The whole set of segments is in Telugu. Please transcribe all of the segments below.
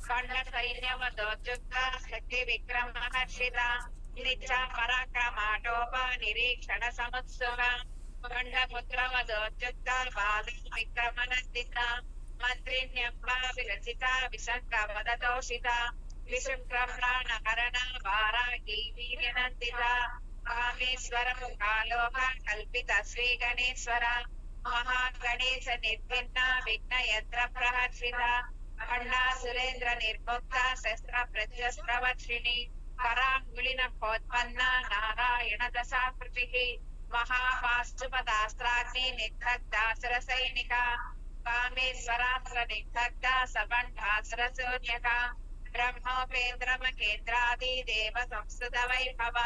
ఖండ సైన్యవదోద్యుక్త శక్తి విక్రమహర్షిత నిత్య పరాక్రమాటోప నిరీక్షణ సముత్సుక ఖండ పుత్రవదోద్యుక్త బాల విక్రమనందిత మంత్రిణ్యంబ విరచిత విసంగ వదతోషిత విశుక్రమ్రాణకరణ వారాగి వీర్యనందిత కామేశ్వర కాలోక కల్పిత శ్రీ గణేశ్వర మహాగణేశ నిర్భిన్న విఘ్న యంత్ర ప్రహర్షిత ఖండా సురేంద్ర నిర్ముక్త శస్త్ర ప్రత్యస్త్రవర్షిణి పరాంగుళిన కోత్పన్న నారాయణ దశాకృతి మహాపాశుపదాస్త్రాగ్ని నిర్దగ్ధాసుర సైనిక కామేశ్వరాస్త్ర నిర్దగ్ధ సబండాసుర శూన్యక బ్రహ్మోపేంద్రమ కేంద్రాది దేవ సంస్కృత వైభవ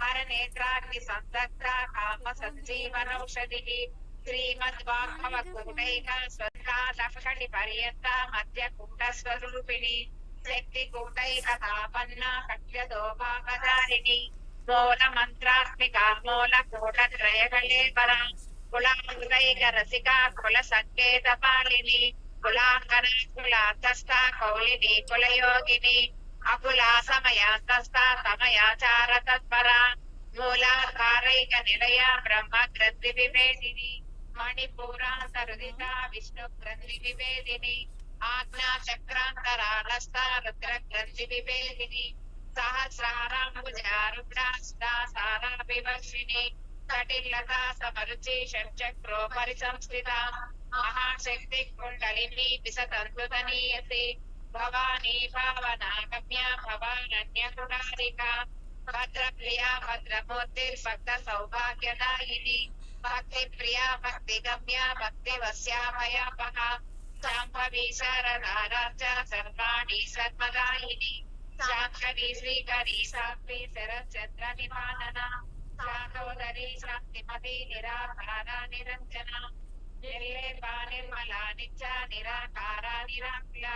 హర నేత్రాగ్ని సందగ్ధ కామ సంజీవనౌషధి శ్రీమద్వాగ్భవ కూటైక పర్యంత మధ్య కూట స్వరూపిణి శక్తి కూటైక తాపన్న కట్యదోపాపదారిణి మూల మంత్రాత్మిక మూల కూట త్రయగళే పర కులాంగైక రసిక కుల సంకేత పాలిని కులాంగన కులాంతస్థ కౌలిని కులయోగిని అకులా సమయాంతస్థ సమయాచార తత్పర మూలాధారైక నిలయ బ్రహ్మ గ్రంథి విభేదిని మణిపూరాంతరుదిత విష్ణు గ్రంథి విభేదిని ఆజ్ఞా చక్రాంతరాళస్థ రుద్ర గ్రంథి విభేదిని సహస్రారాంబుజారుద్రాస్తా సారా వివర్షిణి కటిల్లతా సమరుచి షట్చక్రో పరిసంస్థిత మహాశక్తి కుండలిని విసతంతుతనీయసి భవానీ భావనా గమ్య భవానన్య కుడారిక భద్రప్రియా భద్రమూర్తిర్భక్త సౌభాగ్యదాయిని భక్తి ప్రియా భక్తి గమ్య భక్తి వశ్యామయాపహ సాంభవి శరణారాజ సర్వాణి సర్వదాయిని శాంకరి శ్రీకరి శాంతి శరచంద్ర నిమానన శాంతోదరి శాంతిమతి నిరాకార నిరంజన నిర్లేప నిర్మలా నిత్య నిరాకార నిరాకుల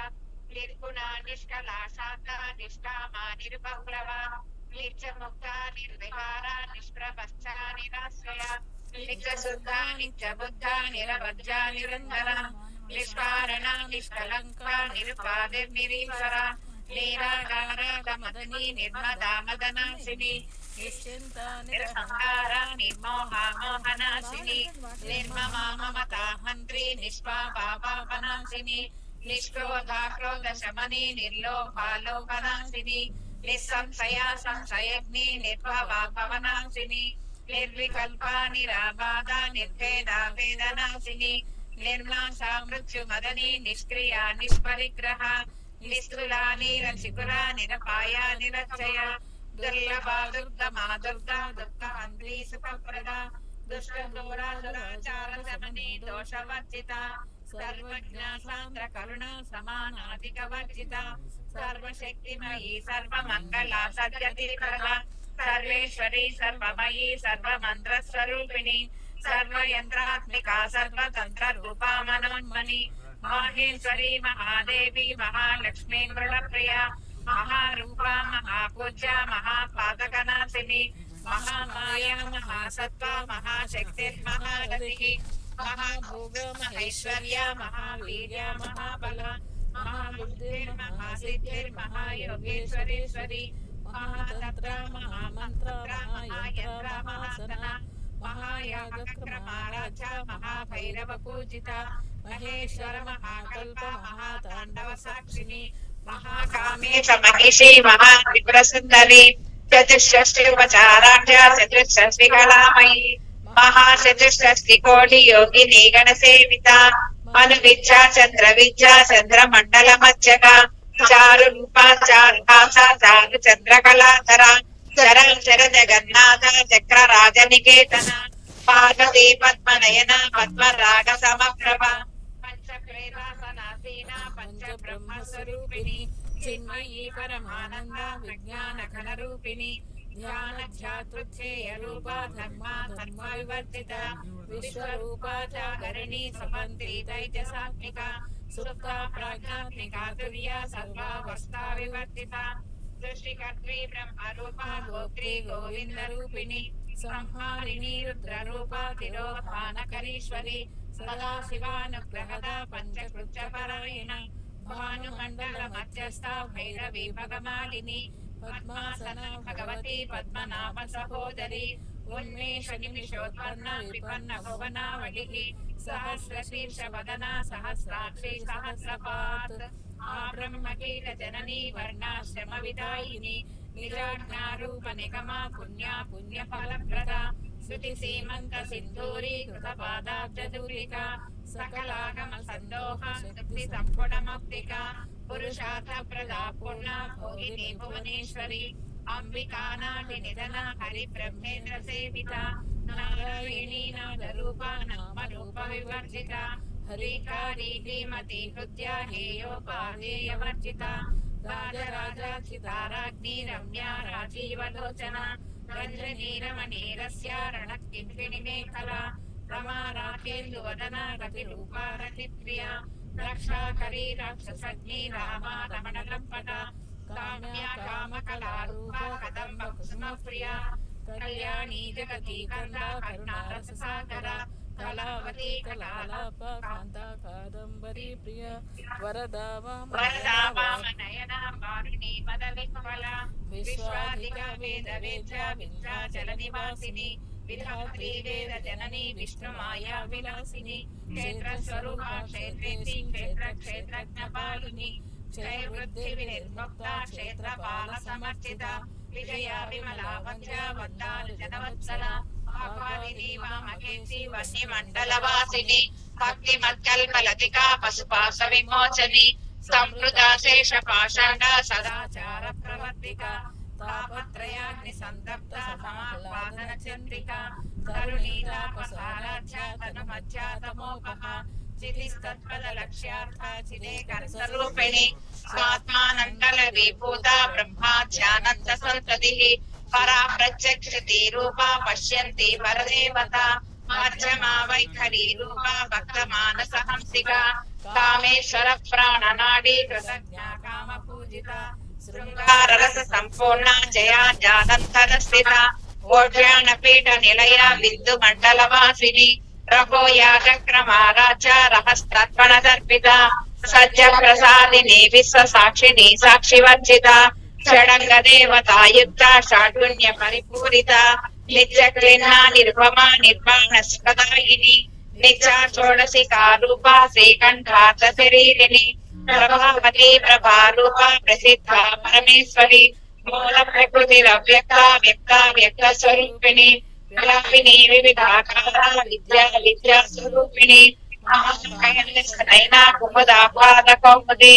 నిర్గుణ నిష్కల శాంత నిష్కామ నిర్బహుళవ నిత్యముక్త నిర్విహార నిష్ప్రపశ్చ నిరాశ్రయ నిత్య శుద్ధ నిత్య బుద్ధ నిరంజన నిష్కారణ నిష్కలంక నిరుపాదిర్నిరీశ్వర నీరాగారాగ మదనీ నిర్మదా మదనాశిని. నిశ్చింత నిరసంహార నిర్మోహ మోహనాశిని. నిష్పాపాపనాశిని నిష్క్రోధ క్రోధ శమని నిర్లోభాలోభనాశిని నిస్సంశయ సంశయగ్ని నిర్భవ భవనాశిని. నిర్వికల్ప నిరాబాధ నిర్భేద వేదనాశిని నిర్నాశ మృత్యు మదని నిష్క్రియ నిష్పరిగ్రహ నిస్తులా నిరచికుర నిరపాయ నిరచయ దుర్లభ దుర్గమా దుర్గా అంద్రీ సుఖప్రద దుష్ట దూరాదురాచార శమని దోషవర్జిత సర్వజ్ఞ సాంద్ర కరుణ సమానాధిక వర్జిత సర్వశక్తిమయీ సర్వమంగళ సత్యతికర సర్వేశ్వరి सर्वेश्वरी सर्वमयी सर्वमन्त्रस्वरूपिणी, सर्वयन्त्रात्मिका, सर्वतन्त्ररूपा मनोन्मनि। माहेश्वरी महादेवी, महालक्ष्मी मृणप्रिया महारूपा महापूज्या, महापादकनाशिनी, महामाया महासत्त्वा महाशक्तिर्महागतिः महाभोगो महेश्वर्या, महावीर्या महाबला महाबुद्धिर्महासिद्धिर्महायोगेश्वरेश्वरी महातन्त्र మహాయంత్ర మహాయాగక్రమారాజ మహాభైరవ పూజిత మహేశ్వర మహాకల్ప మహాతాండవ సాక్షిని మహాకామేశ మహిషి మహాత్రిపుర సుందరి చతుషష్టి ఉపచారాఢ్య చతుషష్టి కళామయి మహాచతుషష్టి కోటి యోగిని గణసేవిత మను విద్యా చంద్ర విద్యా చంద్ర మండల మధ్యగా చారు రూపా చారు భాష చారు చంద్ర కళాధర చరాచర జగన్నాథ చక్ర రాజనికేతన పార్వతీ పద్మనయన పద్మరాగ సమప్రభ పంచక్రేదాసనాసీన పంచ చిన్మయీ పరమానంద విజ్ఞాన ఘన రూపిణి ధ్యాన ధ్యాతృచ్ఛేయ రూప ధర్మ ధర్మ వివర్జిత విశ్వరూప సుప్త ప్రాజ్ఞాత్మిక తుర్య సర్వావస్థా వివర్జిత सृष्टिकर्त्री ब्रह्मरूपा हाँ, भोक्त्री गोविन्दरूपिणी संहारिणी रुद्ररूपा तिरोधानकरीश्वरी सदा शिवानुग्रहदा पञ्चकृत्यपरायण भानुमण्डलमध्यस्था भैरवी भगमालिनी पद्मासन भगवती पद्मनाभ सहोदरी उन्मेष निमिषोत्पन्न विपन्न भुवनावलिः सहस्रशीर्षवदना सहस्राक्षी सहस्रपात्। విపన్న భువనావళి ఆ బ్రహ్మకీట జననీ వర్ణాశ్రమ విదాయిని నిజాజ్ఞారూప నిగమా పుణ్య పుణ్య ఫలప్రద శృతి సీమంత సింధూరీ కృత పాదాబ్జదూలిక సకలాగమ సందోహ శక్తి సంపుటముక్తిక. పురుషార్థ ప్రదా పూర్ణ భోగిని భువనేశ్వరి. అంబికానాటి నిధన హరి బ్రహ్మేంద్ర సేవిత. నారాయణీ నాద రూప నామ రూప వివర్జిత. హరికారి ధీమతి హృద్య హేయోపాధేయ వర్జిత రాజరాజాచితారాజ్ఞి రాజీవలోచన. రంజనీ రమణీరస్య రణకింకిణి మేఖలా రమారాఖేందు వదన రతి రూపా ప్రియ రక్షాకరీ రాక్షసగ్ని రామా రమణ లంపట కామ్య కామ కళారూప కదంబ కుసుమ ప్రియ కళ్యాణి జగతి కంద కరుణారస సాగర. కళావతి కళాలాప కాంత కాదంబరి ప్రియ వరదా వరదా విశ్వాధిక వేద వేద్య వింధ్యాచల నివాసిని విధాత్రి వేద జనని విలాసిని క్షేత్ర క్షేత్ర క్షేత్రజ్ఞ పాలిని వినిర్ముక్త క్షేత్ర పాల సమర్చిత విజయ విమల వంద్య వందాలు జనవత్సల ఆహ్వాదిని వాసిని భక్తి మత్కల్పలతికా పశుపాస విమోచని సంవృత పాషాండ సదాచార ప్రవర్తిక తాపత్రయాగ్ని సందప్త సమాపాదన చంద్రిక కరుణీతాపసారాధ్య తను మధ్యాతమోపహ చితిస్తత్పద లక్ష్యార్థ చిదేకర స్వరూపిణి స్వాత్మానందల విభూత బ్రహ్మాధ్యానంద సంతతి పరా ప్రత్యక్షతి రూపా పశ్యంతి పరదేవత మధ్యమా వైఖరి రూపా భక్త మానస హంసిక కామేశ్వర ప్రాణ నాడీ కృతజ్ఞ కామ పూజిత శృంగారరస సంపూర్ణ జయా జానంతర స్థిత ఓడ్యాన పీఠ నిలయ విద్దు మండల వాసిని రహోయాగ క్రమారాచ రహస్తర్పణ దర్పిత సజ్జ ప్రసాదిని విశ్వ సాక్షిని సాక్షి వర్జిత షడంగ దేవతాయుక్త షాఠుణ్య పరిపూరిత నిత్య క్లిన్న నిర్భమ నిర్మాణ సుఖదాయిని నిత్య షోడశికా రూప శ్రీకంఠార్థ శరీరిని ప్రభావతి ప్రభారూప ప్రసిద్ధ పరమేశ్వరి మూల ప్రకృతి వ్యక్త వ్యక్త వ్యక్త స్వరూపిణి విలాపిని వివిధాకార విద్యా విద్యా స్వరూపిణి మహాశైన కుముదాపాద కౌముది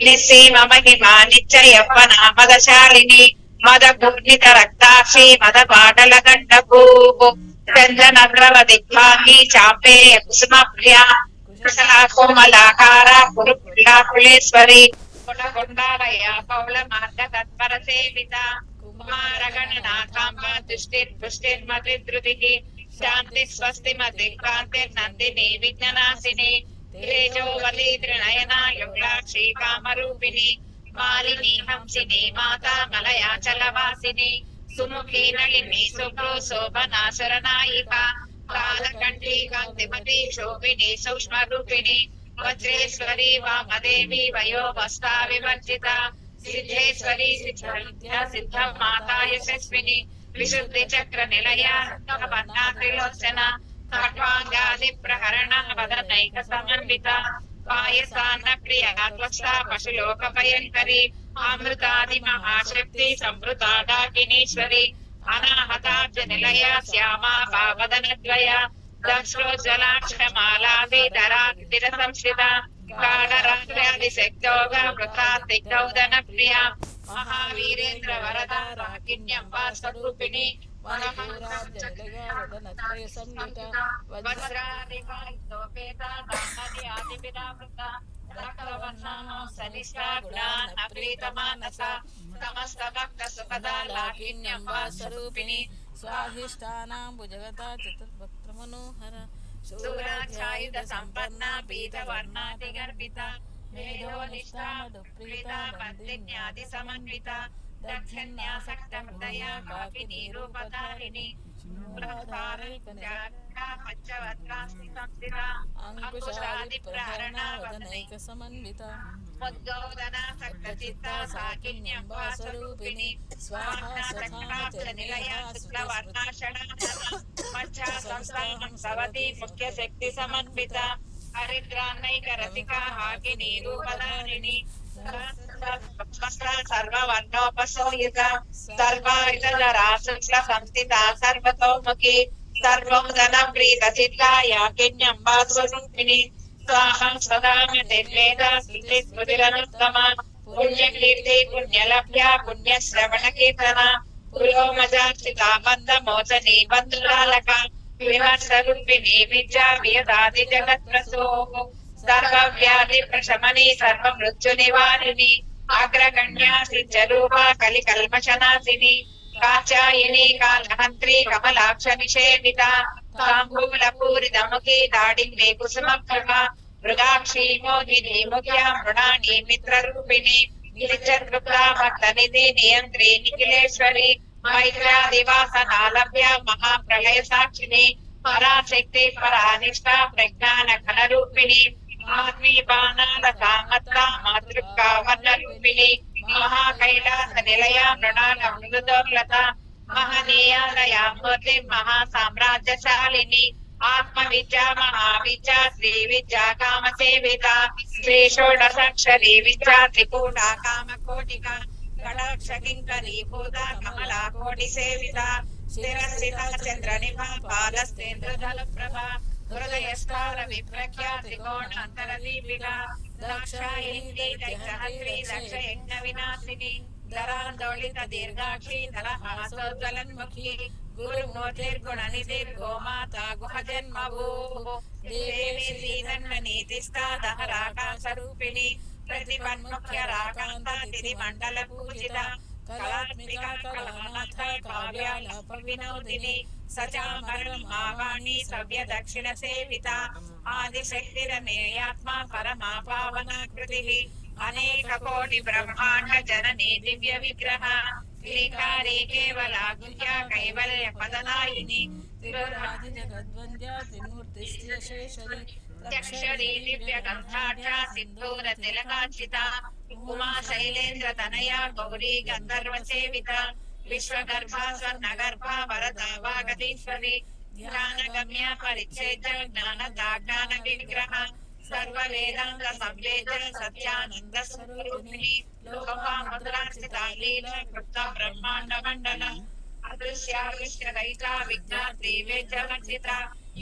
ಲಿಸಿ ಮಮ ಹಿಮ ನಿಚ್ಚಯಪ್ಪ ನಾಮದ ಶಾಲಿನಿ ಮದ ಪೂರ್ಣಿತ ರಕ್ತಾಕ್ಷಿ ಮದ ಬಾಡಲ ಗಂಡ ಭೂಭು ಚಂದನ ದ್ರವ ದಿಗ್ಭಾಗಿ ಚಾಪೆ ಕುಸುಮ ಪ್ರಿಯ ಕುಶಲ ಕೋಮಲಾಕಾರ ಕುರು ಕುಳ್ಳಾಕುಳೇಶ್ವರಿ ಕುಲಗೊಂಡಾಲಯ ಪೌಲ ಮಾರ್ಗ ತತ್ಪರ ಸೇವಿತ ಕುಮಾರಗಣನಾಥಾಂಬ ತುಷ್ಟಿರ್ ಪುಷ್ಟಿರ್ಮತಿ ಧೃತಿ ಶಾಂತಿ ಸ್ವಸ್ತಿ ಮತಿ ಕ್ರಾಂತಿ ನಂದಿನಿ ವಿಜ್ಞನಾಸಿನಿ तेजोवली त्रिनयना తేజోవలి కామరూపిణి మాలిని హంసిని మాతామలయాచలవాసిని సుముఖి నళిని శుభ్రో శోభనాశరనాయిక కాలకంఠి కాంతిమతి శోభిని సూక్ష్మరూపిణి వజ్రేశ్వరి వామదేవి వయోవస్థా వివర్జిత సిద్ధేశ్వరి సిద్ధ సిద్ధ మాతా యశస్విని విశుద్ధి చక్ర నిలయ త్రిలోచన సర్వాంగాది ప్రహరణ వదనైక సమన్విత పాయసాన్న ప్రియ పశులోక భయంకరి అమృతాది మహాశక్తి సంవృతా డాకినీశ్వరి అనాహతాబ్జ నిలయ శ్యామా భావదన ద్వయ దక్షోజ్వలాక్షమాలాదిధరాదిర సంశ్రిత శక్తోగా శక్తోగ వృథాతిగ్ధౌదన ప్రియ మహావీరేంద్ర వరద రాకిణ్యంబ స్వరూపిణి వజ్రాదిపేత ఆదిపిరామృత రక్తవర్ణామో సనిష్టా చతుర్భక్తమనోహర శూరాఛాయుధ సంపన్న గర్భిత మేధోనిష్టామధు ప్రీత బందిన్యాది సమన్విత దక్షిణ్యాసక్త హృదయ కాకినీ రూపధారిణి పంచవత్రాస్తి సంస్థిత అంకుశాది ప్రహరణ వదనైక సమన్విత ముద్దోదన సక్త చిత్త సాకిన్యం సంస్థిత సర్వతోముఖి సర్వోదన ప్రీత చిత్తాయాకిన్యం వా స్వరూపిణి స్వాహం నిర్వేద స్మృతిరనుత్తమ పుణ్యకీర్తి పుణ్యలభ్య పుణ్యశ్రవణ కీర్తన బంధ మోచని బంధురాలక విమర్శరూపిణి విద్యా జగత్ప్రసో ప్రశమని సర్వ మృత్యు నివారిణి అగ్రగణ్యా సిద్ధరూప కలి కల్మషనాశిని కాచాయిని కాలహంత్రి కమలాక్ష నిషేవిత తాంబూల పూరితముఖి దాడింబే కుసుమ మృగాక్షి మోహిని ముఖ్య మృణాని మిత్రరూపిణి నిత్యతృప్త భక్త నిధి నియంత్రి నిఖిలేశ్వరి మైత్రాదివాసనాలభ్య మహాప్రళయ సాక్షిని పరాశక్తి పరానిష్ట ప్రజ్ఞాన ఘన రూపిణి మహాద్వీపానాల సామత్త మాతృకా రూపిణి మహాకైలాస నిలయ మృణాల మృదుదోర్లత మహనీయాలయ మహా సామ్రాజ్యశాలిని ఆత్మ విద్య మహావిద్య శ్రీ విద్య కామ సేవిత శ్రీ షోడశాక్షరి విద్య త్రికూట కామ కోటిక కటాక్ష భూత కమలా కోటి సేవిత స్థిరస్థిత చంద్ర నిభ పాలస్తేంద్ర జల ప్రభ హృదయస్థార విప్రఖ్యా త్రికోణాంతర దీపిక దాక్షాయిని దైత్యహంత్రి దక్ష యజ్ఞ వినాశిని ధరాందోళిత దీర్ఘాక్షి ధరహాసోజ్వలన్ముఖి గురుమూర్తిర్గుణ నిధిర్గో మాతా గుహ జన్మభూ దేవి శ్రీధన్మనీతిస్థా దహరాకాశరూపిణి ప్రతిపన్ముఖ్య రాకాంత తిరి మండల పూజిత కళాత్మిక కళానాథ కావ్యాలాప వినోదిని సచామర మావాణి సవ్య దక్షిణ సేవిత ఆదిశక్తిరమేయాత్మ పరమా పావన కృతి అనేక కోటి బ్రహ్మాండ జననీ దివ్య విగ్రహ శ్రీకారి కేవల గుహ్య కైవల్య పదనాయిని తిరురాజి జగద్వంద్య శేషరి దివ్య తిలకాంచిత ఉమా శైలేంద్ర తనయ గౌరీ గంధర్వ సేవిత విశ్వగర్భ స్వర్ణగర్భ వరద వాగదీశ్వరి పరిచ్ఛేద జ్ఞాన జ్ఞాన విగ్రహ సర్వ సంవేద సత్యానంద స్వరూపిణి లీల బ్రహ్మాండ మండల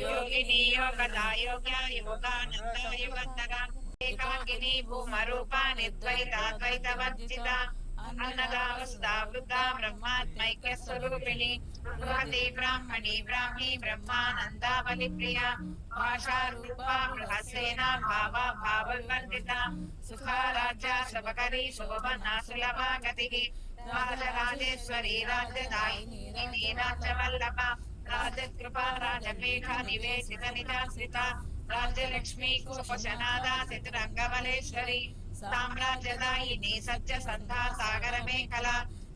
యోగిని యోగదా యోగానంద ఏకాకిని భూమరూప అన్నదావస్థావృత బ్రహ్మాత్మైక్య స్వరూపిణి బృహతి బ్రాహ్మణి బ్రాహ్మీ బ్రహ్మానందావలి ప్రియ భాషారూప బృహసేన భావ భావ వివర్జిత సుఖారాజ్య శుభకరి శోభనా సులభ గతి రాజరాజేశ్వరి రాజ్యదాయిని రాజ్యవల్లభ రాజకృప రాజపీఠ నివేశిత నిజాశ్రిత రాజలక్ష్మీ కుశనాద సితురంగమలేశ్వరి సామ్రాజ్యదాయిని సత్య సంధా సాగర మేఖల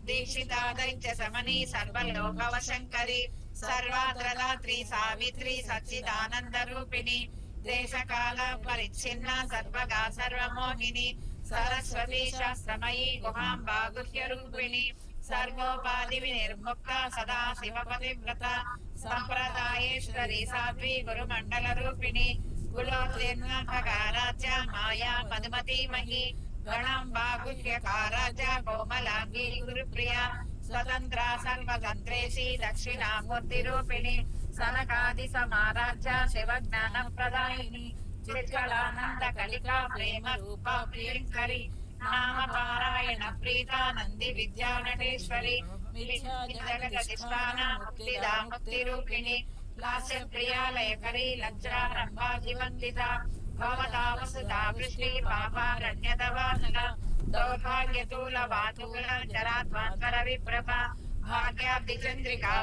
దీక్షిత దైత్య సమని సర్వలోకవశంకరి. సర్వాద్రదాత్రి సావిత్రి సచ్చిదానంద రూపిణి. దేశకాల పరిచ్ఛిన్న సర్వగా సర్వమోహిని. సరస్వతి శాస్త్రమయీ గుహాంబా గుహ్య రూపిణి. సర్వోపాధి నిర్ముక్త సదా శివపతివ్రత. సంప్రదాయేశ్వరి సాధ్వి గురుమండల రూపిణి. కులోత్తిర్ణారాధ్య మాయా మధుమతి మహి గణాంబా గురుప్రియ స్వతంత్ర సర్వతంత్రేషి దక్షిణామూర్తి సనకాది సమారాధ్య శివ జ్ఞాన ప్రదాయిని చిత్కళానంద కలికా ప్రేమ రూప ప్రియంకరి నామ పారాయణ ప్రీత నంది విద్యా నటేశ్వరి జగదధిష్టాన ముక్తిదా लास्य प्रियालय जीवन्दिता भवता वसुधा वृष्टि पापारण्यतवासना दौर्भाग्यतूल वातुगुण चरात्मान्तर विप्रभा भाग्याब्धि चन्द्रिका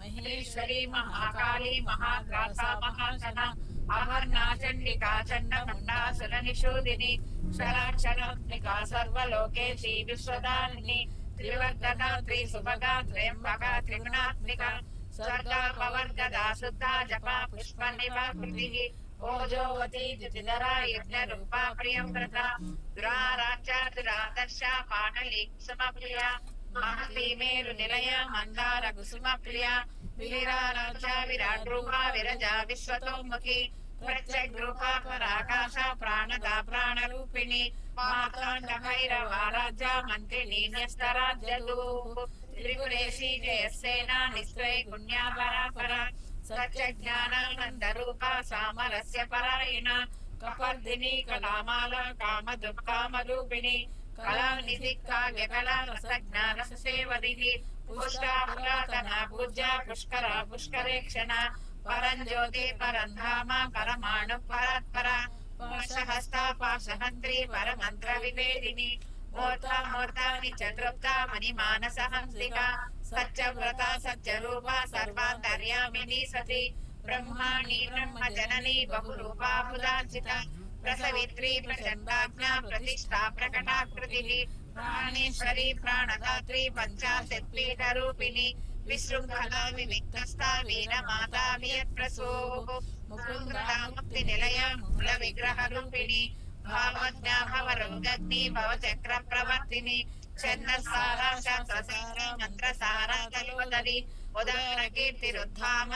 महेश्वरी महाकाली महाग्रासा महासना। अहन्नाचण्डिका चण्डमुण्डासुरनिषूदिनि शराक्षरात्मिका सर्वलोकेशी विश्वदानिनि त्रिवर्गदा त्रिसुभगा त्र्यम्बका त्रिगुणात्मिका स्वर्गापवर्गदा शुद्धा जपा पुष्पनिवाकृतिः ओजोवती द्वितिधरा यज्ञरूपा प्रियं प्रदा दुराराचा दुरादर्शा पाणलीक्षमप्रिया మహతీమేరు నిలయ మందార కుసుమ ప్రియ. విరారాజ విరాట్ రూప విరజ విశ్వతోముఖి. ప్రత్యగ్రూపాకరాకాశ ప్రాణద ప్రాణ రూపిణి భైరవారాజ మంత్రిణి న్యస్తరాజలు త్రిపురేశి జయసేన నిశ్చయ గుణ్యా పరాపర. సత్యజ్ఞానానంద రూప సామరస్య పరాయణ. కపర్దిని కలామాల కామదు కామరూపిణి काव्यकला रसज्ञानसेवदिः पुष्टा पुरातना पूज्या पुष्करा पुष्करेक्षणा परञ्ज्योति परन्धाम परमाणु परात्परा पाशहस्ता पाशहन्त्री परमन्त्रविभेदिनी मूर्ता मूर्तानि च तृप्ता मणिमानसहंसिका सत्यव्रता सत्यरूपा सर्वान्तर्यामिनी सती ब्रह्माणि ब्रह्मजननी बहुरूपा बुधार्जिता प्रसवित्री प्रचण्डाज्ञा प्रतिष्ठा प्रकटाकृतिः प्राणेश्वरी प्राणदात्री पञ्चाशत्पीठरूपिणी विशृङ्खला विविक्तस्था वीरमाता वियत्प्रसूः मुकुन्द्रा मुक्तिनिलया मूलविग्रहरूपिणी भावज्ञा भवरोगग्नि भवचक्रप्रवर्तिनि छन्दसारा शास्त्रसारा मन्त्रसारा कलोदरी उदारकीर्तिरुद्धाम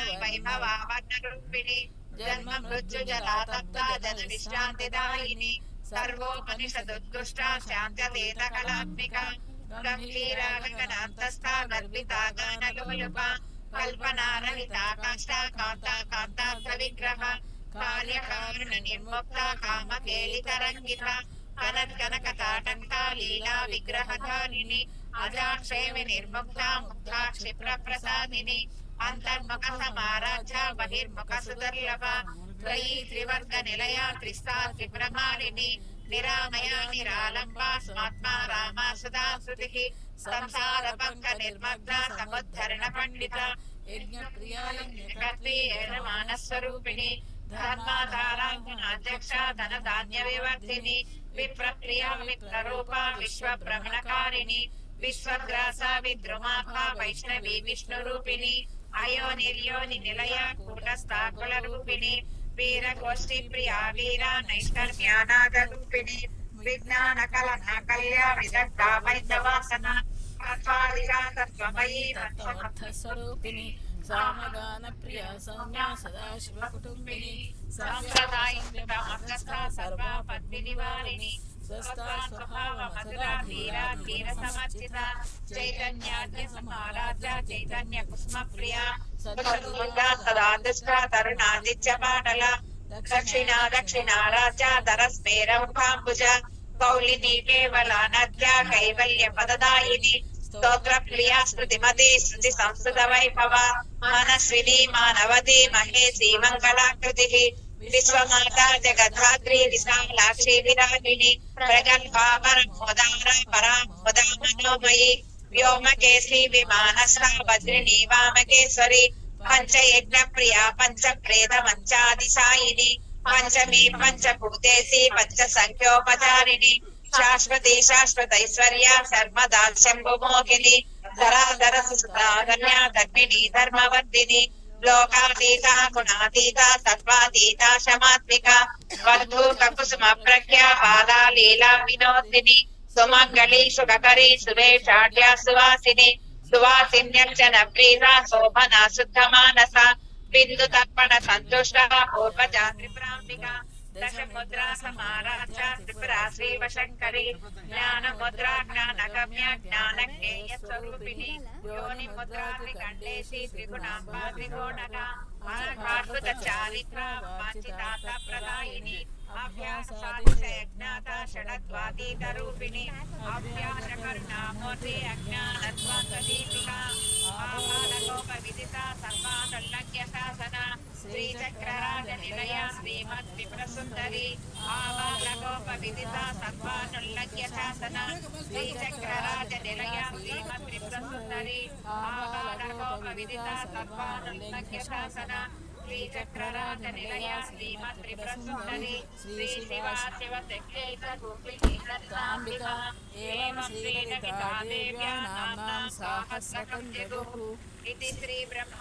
జన్మ మృత్యు జరాతప్త జన విశ్రాంతిదాయిని సర్వోపనిషదుత్కృష్ట శాంతలేత కళాత్మిక గంభీర గగనాంతస్థ గర్భిత గానలోలుప కల్పనారహితాకాష్ట కాంత కాంతార్థ విగ్రహ కార్యకారుణ నిర్ముక్త కామ కేలితరంగిత కనకతాటంక లీలా విగ్రహధారిణి అజాక్షేమి నిర్ముక్త ముక్త క్షిప్ర ప్రసాదిని అంతర్ముఖ సమారాధ్య బహిర్ముఖ సుదుర్లభ త్వయి త్రివర్గ నిలయ త్రిస్తా త్రిబ్రహ్మాణిని నిరామయ నిరాలంబ స్మాత్మా రామ సదా శృతి సంసార పంక నిర్మగ్న సముద్ధరణ పండిత. మానస్వరూపిణి. ధర్మాధారాధ్యక్ష ధన ధాన్య వివర్ధిని. విప్రప్రియ మిత్రరూప విశ్వ భ్రమణకారిణి విశ్వగ్రాస విద్రుమాభ వైష్ణవి విష్ణురూపిణి. अयो निर्योनि निलया कूटस्था कुलरूपिणि वीरगोष्ठी प्रिया वीरा नैष्कर्म्यानादरूपिणि विज्ञानकलना कल्या विदग्धा वैद्यवासना तत्त्वादिका तत्त्वमयी तत्त्वमर्थी अर्थस्वरूपिणि सामगानप्रिया सौम्या सदाशिवकुटुम्बिनि साम्प्रदायिकमार्गस्था सर्वा पद्मिनिवारिणि చైతన్య కుస్మ ప్రియా సదాదిష్ట తరుణాదిత్య పాటల దక్షిణ దక్షిణారాధ్య ధరస్మేరంభాంబుజ కౌలిని కేవలానద్య కైవల్య పదదాయిని స్తోత్ర ప్రియ స్మృతిమతి శృతి సంస్కృత వైభవ మానస్విని మానవతి మహేసి మంగళాకృతి विश्वमाता जगधात्री विशालाक्षी विरागिणी प्रगल्पापरमोदारा परामोदा मनोमयी वामकेश्वरी पञ्चयज्ञप्रिया, पञ्चप्रेतमञ्चादिशायिनी, पञ्चमी पञ्चभूतेशी पञ्चसङ्ख्योपचारिणी शाश्वती शाश्वतैश्वर्या, सर्वदा शम्भुमोहिनी धराधर सुधा धन्या धर्मिणी धर्मवर्धिनी లోకాతీత గుణాతీత సత్వాతీత శమాత్మిక. వర్ధూత కుసుమ ప్రఖ్య ఆలా లీలా వినోదిని సుమంగళి సుఖకరి సువేషాఢ్య సువాసిని సువాసిన్యర్చన ప్రీత శోభన బిందు తర్పణ సంతోష పూర్వజాత్రి ప్రాంతిక दशमुद्रा समाराध्या त्रिपुरा श्रीवशङ्करी ज्ञानमुद्रा ज्ञानगम्य ज्ञानज्ञेयस्वरूपिणी योनिमुद्रा त्रिकण्डेशी त्रिगुणाम्बा त्रिगुणगा चारित्रा वाचिताता प्रदायिनी अभ्यासादिशयज्ञाता షడద్వాతీతరూపిణి అవ్యాజ కరుణామూర్తి అజ్ఞానద్వాంతదీపిక విదిత సర్వానుల్లగ్య శాసన శ్రీచక్రరాజ నిలయ శ్రీమద్ విప్రసుందరి ఆహారలోక విదిత సర్వానుల్లగ్య శాసన శ్రీచక్రరాజ నిలయ శ్రీమద్ విప్రసుందరి ఆహారలోక విదిత సర్వానుల్లగ్య శాసన శ్రీచక్రరాజ నిలయ శ్రీమద్ త్రిపురసుందరి శ్రీ శివ శివ శక్తేశ గోపికి తాంబిక ఏవం శ్రీలలితా దేవ్యా నామ్నాం సాహస్రకం జగుః ఇది శ్రీ బ్రహ్మ